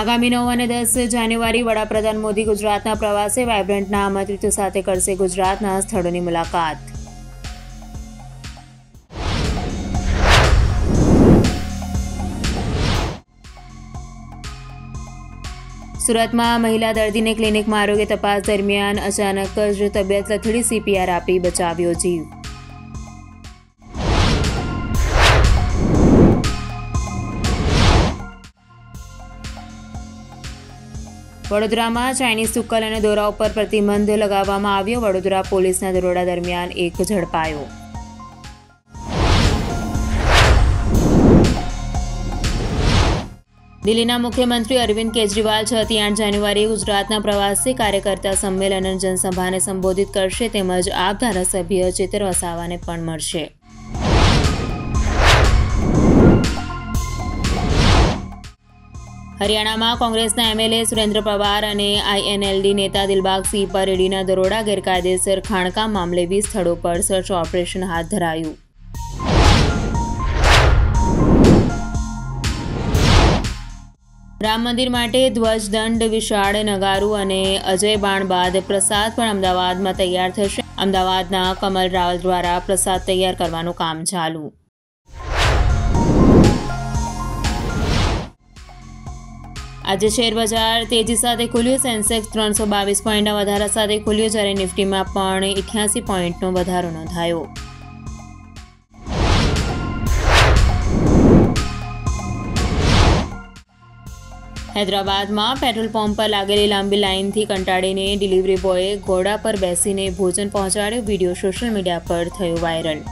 આગામી નવ અને દસ જાન્યુઆરી વડાપ્રધાન મોદી ગુજરાતના પ્રવાસે વાઇબ્રન્ટના આમંત્રિત સાથે કરશે ગુજરાતના સ્થળોની મુલાકાત. સુરતમાં મહિલા દર્દીને ક્લિનિકમાં આરોગ્ય તપાસ દરમિયાન અચાનક જ તબિયત લથડી, સીપીઆર આપી બચાવ્યો જીવ. વડોદરામાં ચાઇનીઝ તુક્કલ અને દોરા ઉપર પ્રતિબંધ લગાવવામાં આવ્યો. વડોદરા પોલીસના દરોડા દરમિયાન એક ઝડપાયો. દિલ્હીના મુખ્યમંત્રી અરવિંદ કેજરીવાલ છ થી આઠ જાન્યુઆરીએ ગુજરાતના પ્રવાસી કાર્યકર્તા સંમેલન અને જનસભાને સંબોધિત કરશે. તેમજ આપ ધારાસભ્ય ચેતર વસાવાને પણ મળશે. હરિયાણામાં કોંગ્રેસના એમએલએ સુરેન્દ્ર પવાર અને આઈએનએલડી નેતા દિલબાગસિંહ પર ઈડીના દરોડા ગેરકાયદેસર ખાણકામ મામલે વીસ સ્થળો પર સર્ચ ઓપરેશન હાથ ધરાયું. રામ મંદિર માટે ધ્વજદંડ, વિશાળ નગારું અને અજય બાણ બાદ પ્રસાદ પણ અમદાવાદમાં તૈયાર થશે. અમદાવાદના કમલ રાવલ દ્વારા પ્રસાદ તૈયાર કરવાનું કામ ચાલુ. આજે શેર બજાર તેજી સાથે ખુલ્યું, સેન્સેક્સ ત્રણસો બાવીસ પોઈન્ટના વધારા સાથે ખુલ્યું, જ્યારે નિફ્ટીમાં પણ ઇઠ્યાસી પોઈન્ટનો વધારો નોંધાયો. હૈદરાબાદમાં પેટ્રોલ પંપ પર લાગેલી લાંબી લાઇનથી કંટાળીને ડિલિવરી બોયે ઘોડા પર બેસીને ભોજન પહોંચાડ્યો, વીડિયો સોશિયલ મીડિયા પર થયો વાયરલ.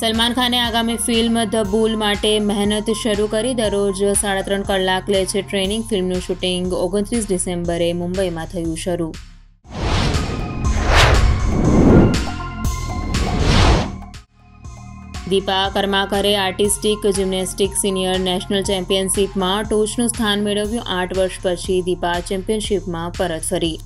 સલમાન ખાને આગામી ફિલ્મ ધ બુલ માટે મહેનત શરૂ કરી. દરરોજ સાડા ત્રણ કલાક લે છે ટ્રેનિંગ. ફિલ્મનું શૂટિંગ ઓગણત્રીસ ડિસેમ્બરે મુંબઈમાં થયું શરૂ. દીપા કર્માકરે આર્ટિસ્ટિક જિમ્નેસ્ટિક સિનિયર નેશનલ ચેમ્પિયનશિપમાં ટોચનું સ્થાન મેળવ્યું. આઠ વર્ષ પછી દીપા ચેમ્પિયનશિપમાં પરત ફરી.